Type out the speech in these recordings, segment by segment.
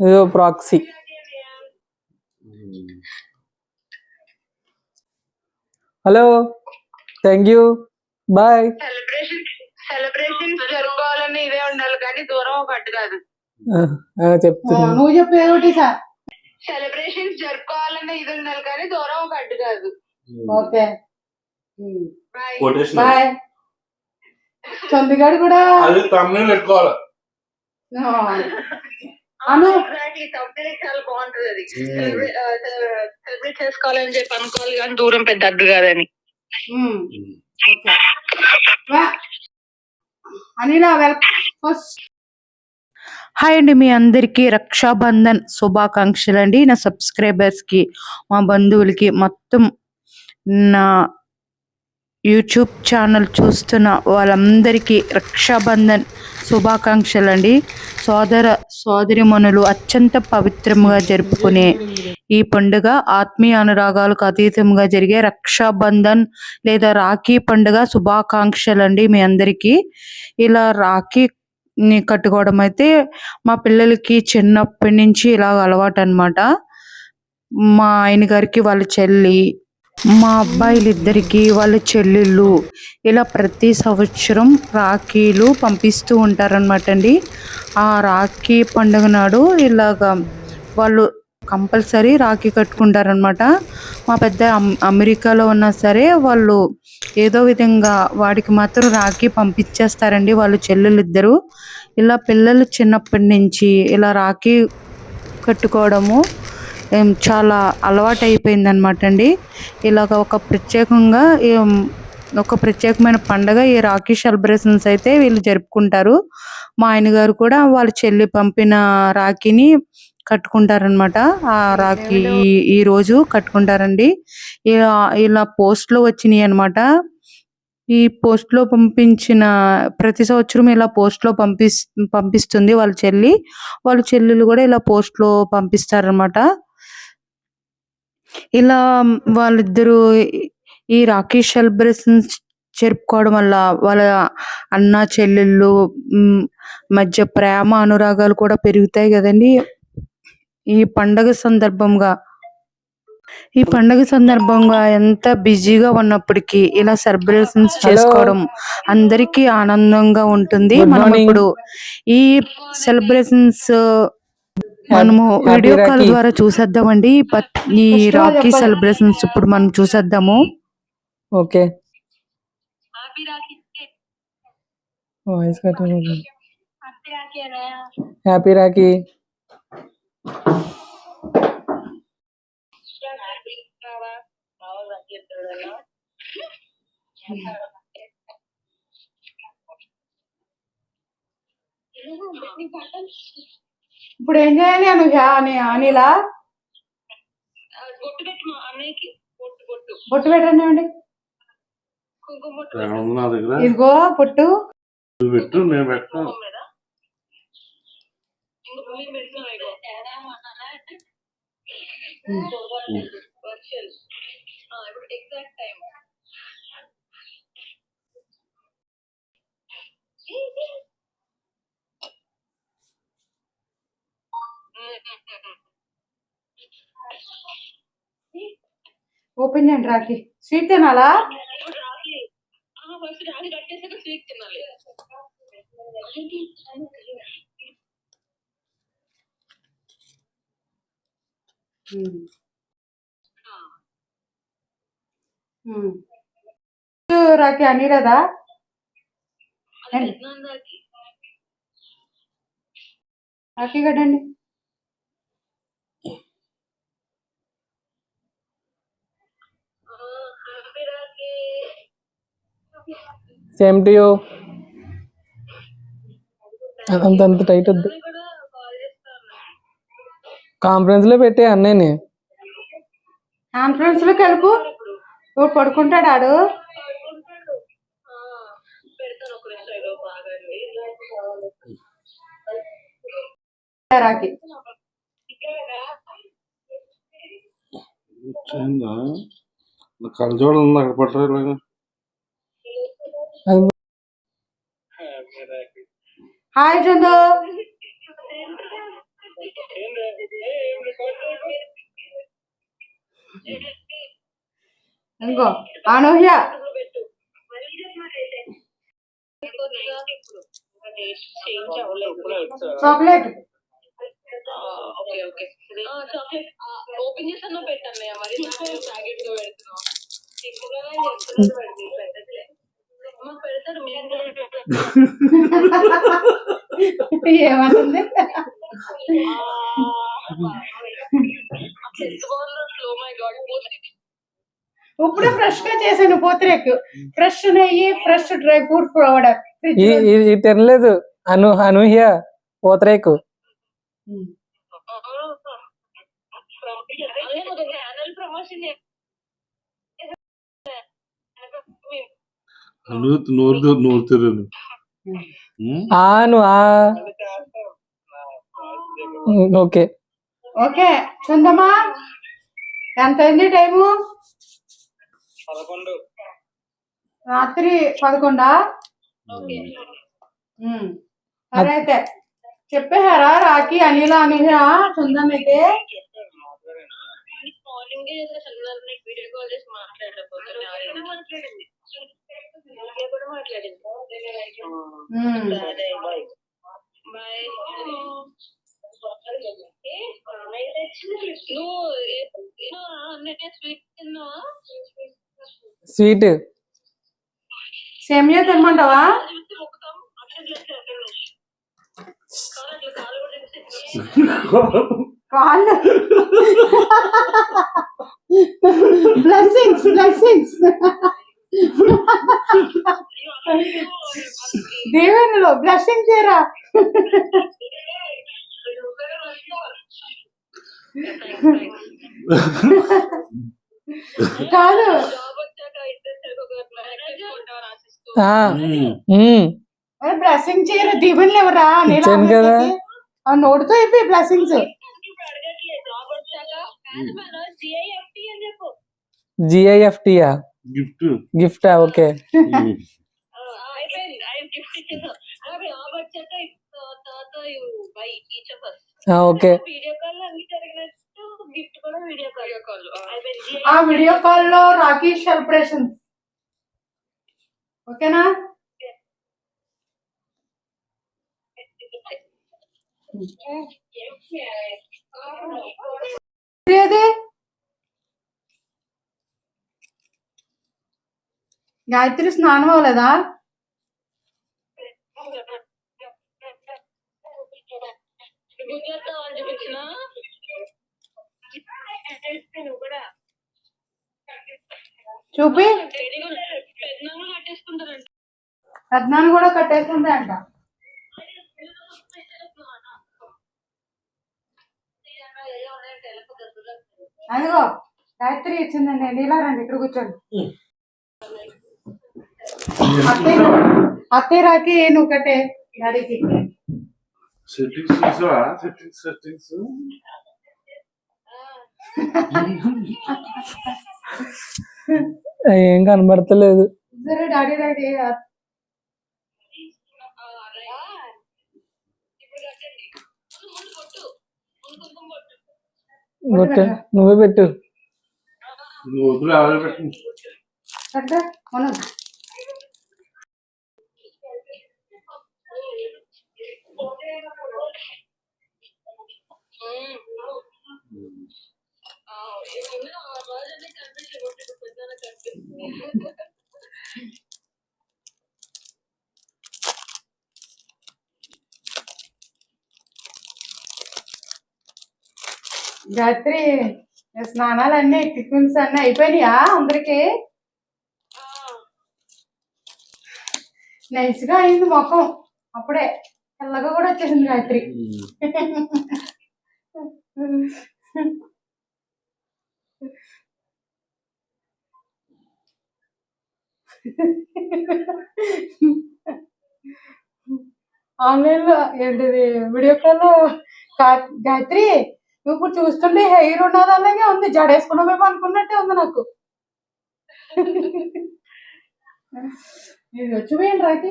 ఏదో proxy. Hello thank you bye. Celebration celebrations జరుపుకోవాలని ఇదే ఉండాలి కానీ దూరం ఒక అడ్డు కాదు చెప్తున్నా. నువ్వు చెప్పేది ఒకటి సార్ సెలబ్రేషన్స్ జరుపుకోవాలని ఇది ఉండాలి కానీ దూరం ఒక అడ్డు కాదు. ఓకే. బాయ్. బాయ్. చందుగాడు కూడా అది తమ్ముని పెట్టుకోవాలి? అను. సెలబ్రేట్ చేసుకోవాలని చెప్పి అనుకోవాలి కానీ దూరం పెద్ద అడ్డు కాదని. Um, okay. వా. Anila welcome first. హాయ్ అండి మీ అందరికీ రక్షాబంధన్ శుభాకాంక్షలు అండి నా సబ్స్క్రైబర్స్కి మా బంధువులకి మొత్తం నా యూట్యూబ్ ఛానల్ చూస్తున్న వాళ్ళందరికీ రక్షాబంధన్ శుభాకాంక్షలు అండి సోదర సోదరిమణులు అత్యంత పవిత్రంగా జరుపుకునే ఈ పండుగ ఆత్మీయ అనురాగాలకు అతీతంగా జరిగే రక్షాబంధన్ లేదా రాఖీ పండుగ శుభాకాంక్షలు అండి మీ అందరికీ. ఇలా రాఖీని కట్టుకోవడం అయితే మా పిల్లలకి చిన్నప్పటి నుంచి ఇలా అలవాటు అనమాట మా ఆయన గారికి వాళ్ళ చెల్లి మా అబ్బాయిలిద్దరికి వాళ్ళ చెల్లెళ్ళు ఇలా ప్రతి సంవత్సరం రాఖీలు పంపిస్తూ ఉంటారనమాట అండి. ఆ రాఖీ పండుగ నాడు ఇలాగా వాళ్ళు కంపల్సరీ రాఖీ కట్టుకుంటారనమాట మా పెద్ద అమెరికాలో ఉన్నా సరే వాళ్ళు ఏదో విధంగా వాడికి మాత్రం రాఖీ పంపించేస్తారండి వాళ్ళు చెల్లెలు ఇద్దరు ఇలా పిల్లలు చిన్నప్పటి నుంచి ఇలా రాఖీ కట్టుకోవడము చాలా అలవాటు అయిపోయింది అనమాట అండి. ఇలాగ ఒక ప్రత్యేకంగా ఒక ప్రత్యేకమైన పండగ ఈ రాఖీ సెలబ్రేషన్స్ అయితే వీళ్ళు జరుపుకుంటారు. మా ఆయన గారు కూడా వాళ్ళ చెల్లి పంపిన రాఖీని కట్టుకుంటారనమాట ఆ రాఖీ ఈ- ఈ రోజు కట్టుకుంటారండి. ఇలా ఇలా పోస్ట్లో వచ్చినాయి అనమాట ఈ పోస్ట్లో పంపించిన ప్రతి సంవత్సరం ఇలా పోస్ట్లో పంపిస్తుంది వాళ్ళ చెల్లి. వాళ్ళ చెల్లెలు కూడా ఇలా పోస్ట్లో పంపిస్తారనమాట ఇలా వాళ్ళిద్దరూ ఈ రాఖీ సెలబ్రేషన్స్ జరుపుకోవడం వల్ల వాళ్ళ అన్న చెల్లెళ్ళు మధ్య ప్రేమ అనురాగాలు కూడా పెరుగుతాయి కదండి ఈ పండగ సందర్భంగా ఈ పండగ సందర్భంగా ఎంత బిజీగా ఉన్నప్పటికీ ఇలా సెలబ్రేషన్స్. చేసుకోవడం అందరికీ ఆనందంగా ఉంటుంది మనం. ఇప్పుడు ఈ సెలబ్రేషన్స్ మనము వీడియో కాల్. ద్వారా చూసేద్దామండి బట్ ఈ రాఖీ. సెలబ్రేషన్స్ ఇప్పుడు మనం చూసేద్దాము. Okay happy Rakhi voice cut happy Rakhi ఇప్పుడు ఏం చేయాలి అను అని అనిలా? బొట్టు పెట్టు మా అన్నయ్యకి బొట్టు బొట్టు. బొట్టు పెట్టండి అండి ఇదిగో పొట్టు పెట్టు నేను పెట్టను. ఎగ్జాక్ట్ ఓపెన్ చేయండి రాఖీ. స్వీట్ తినాలా? ఇప్పుడు రాగి ఫస్ట్ రాగి కట్టేసాక స్వీట్ తినాలి ఉమ్. ఉమ్. రాఖీ అనిలదా అది పెద్దనాన్నకి రాఖీ కట్టండి హ్యాపీ రాగి సేమ్ టు యూ అంత అంత టైట్ వద్దు. కాన్ఫరెన్స్లో పెట్టే అన్నయ్యని. కాన్ఫరెన్స్లో కలుపు. ఇప్పుడు పడుకుంటాడు ఆడు. నా కళ్ళజోడు ఉంది అక్కడ పట్టలేదు హాయ్ చందు. ఇంకో. Anuhya. Chocolate. Okay okay. Chocolate open చేసాను పెట్టండి మరి ప్యాకెట్లో పెడుతున్నావు ఏమనుంది? గాడ్ ఇప్పుడే ఫ్రెష్గా చేశాను పోత్రేక్. ఫ్రెష్ నెయ్యి ఫ్రెష్ డ్రై ఫ్రూట్ పౌడర్. ఈ తినలేదు. అను అనూహ్య పోతరేకు. ప్రమోషన్ నువ్వు నోరు నోరు తెరను ఆను ఆ. ఓకే. ఓకే చందమ్మా ఎంత అయింది టైము? రాత్రి పదకొండా. సరే అయితే. చెప్పేశారా రాకి అనిల వీడియో కాల్ చేసి మాట్లాడకపోతే మాట్లాడింది కూడా మాట్లాడింది. సరే బాయ్. బాయ్. స్వీట్. సేమియా నుంచి. కాలు కాళ్ళు. బ్లెస్సింగ్స్ బ్లెస్సింగ్స్ దేవునిలో బ్లెస్సింగ్ చేయరా? కాదు. బ్లెస్సింగ్ చేయరా? దీవెనలు ఎవరా? కదా. ఆ నోటితో అయిపోయి బ్లెస్సింగ్స్ జిఐఎఫ్టియా గిఫ్ట్ గిఫ్టా ఓకే ఆ, అయిపోయింది ఐ గిఫ్ట్ ఇచ్చేసాం అవి జాబ్ వచ్చాక తర్వాత గాయత్రి స్నానం అవ్వలేదా? చూపి. పెద్దనాలు కూడా కట్టేసుకుంటే అదిగో గాయత్రి ఇచ్చిందండి. నీలా రండి ఇక్కడ కూర్చోండి. అత్తయ్య అత్తయ్య రాకి నువ్వు కట్టే డాడీకి. సెట్టింగ్స్ చూసావా? సెట్టింగ్స్ సెట్టింగ్స్ ఏం కనబడతలేదు. సరే డాడీ డాడీ. ఇప్పుడు కట్టండి ముందు కొట్టు ముందు కుంకుమ కొట్టు పెట్టు. నువ్వే పెట్టు నువ్వు ఎవరు పెట్టండి గాయత్రి స్నానాలు అన్ని టిఫిన్స్ అన్ని అయిపోయినాయా అందరికి? నైస్గా అయింది మొఖం. అప్పుడే తెల్లగా కూడా వచ్చేసింది గాయత్రి. ఆన్లైన్లో ఏంటిది వీడియో కాల్లో గాయత్రి ఇప్పుడు చూస్తుంటే హెయిర్ ఉన్నది అలాగే ఉంది జడేసుకున్నామేమో అనుకున్నట్టే ఉంది నాకు. ఇది వచ్చి పోయింది రాకి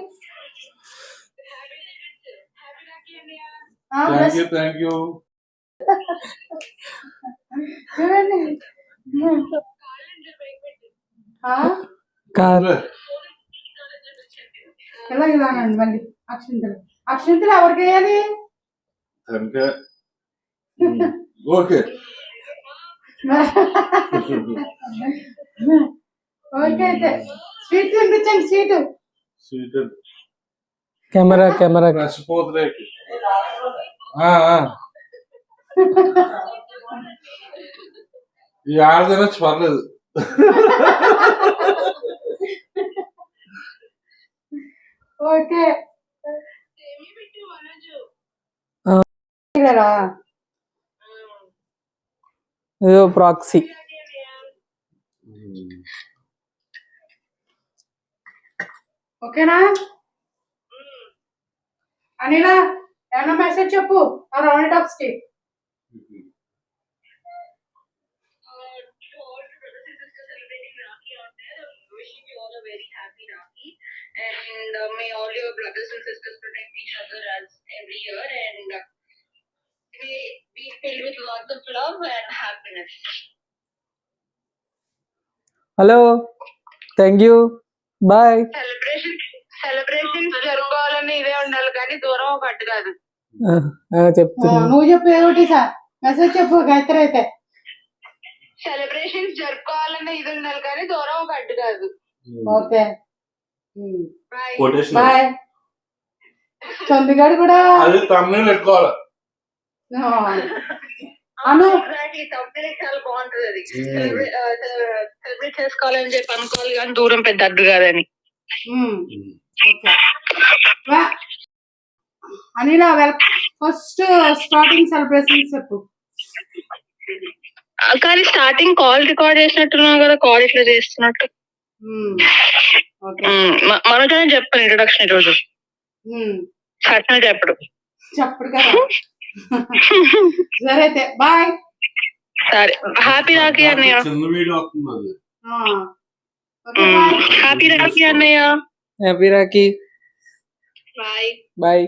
ఆ, thank brush you thank you చూడండి ఆ, కాదు. ఇలా ఇలానండి మళ్ళీ. అక్షింతలు. అక్షింతలు ఎవరికి వేయాలి? ఓకే. ఓకే అయితే. స్వీట్ తినిపించండి స్వీట్ స్వీట్ కెమెరా కెమెరా. రసిపోతులేకి ఈ ఆడదైనా పర్లేదు. ఓకే. ఏమి పెట్టు మనోజు ఇలారా ఏదో ప్రాక్సీ ఓకేనా అనిలా ఏమన్నా మెసేజ్ చెప్పు ఆ రౌండ్ టాక్స్ కి to all the brothers and sisters celebrating Rakhi out there, I'm wishing you all a very happy Rakhi. And uh, may all your brothers and sisters protect each other as every year and uh, may be filled with lots of love and happiness. Hello thank you bye celebration celebrations జరుపుకోవాలని ఇదే ఉండాలి కానీ దూరం అడ్డు కాదు. చెప్తున్నా. నువ్వు చెప్పు ఏమిటి సార్? మెసేజ్ చెప్పు గాయత్రి అయితే. సెలబ్రేషన్స్ జరుపుకోవాలని ఇది ఉండాలి కానీ దూరం ఒక అడ్డు కాదు. ఓకే. బాయ్ కొటేషన్ బాయ్ చందుగాడు కూడా అది తమ్ముని పెట్టుకోవాలి ఆ, అను ఎగ్జాక్ట్లీ తప్పని చాలా బాగుంటది అది. సెలబ్రేట్ చేసుకోవాలని చెప్పి అనుకోవాలి కానీ దూరం పెద్ద అడ్డు కాదని. Anila well first starting celebrations చెప్పు. కానీ స్టార్టింగ్ కాల్ రికార్డ్ చేసినట్టున్నావు కదా కాల్ ఇట్లా చేస్తున్నట్టు. మనోజనే చెప్పాను ఇంట్రొడక్షన్ ఈరోజు. సత్యం చెప్పడు. చెప్పడు కదా. సరే అయితే బాయ్. సరే హ్యాపీ రాఖీ అన్నయ్య. చిన్న వీడియో వస్తుంది. హ్యాపీ రాఖీ అన్నయ్య. హ్యాపీ రాఖీ. బాయ్. బాయ్.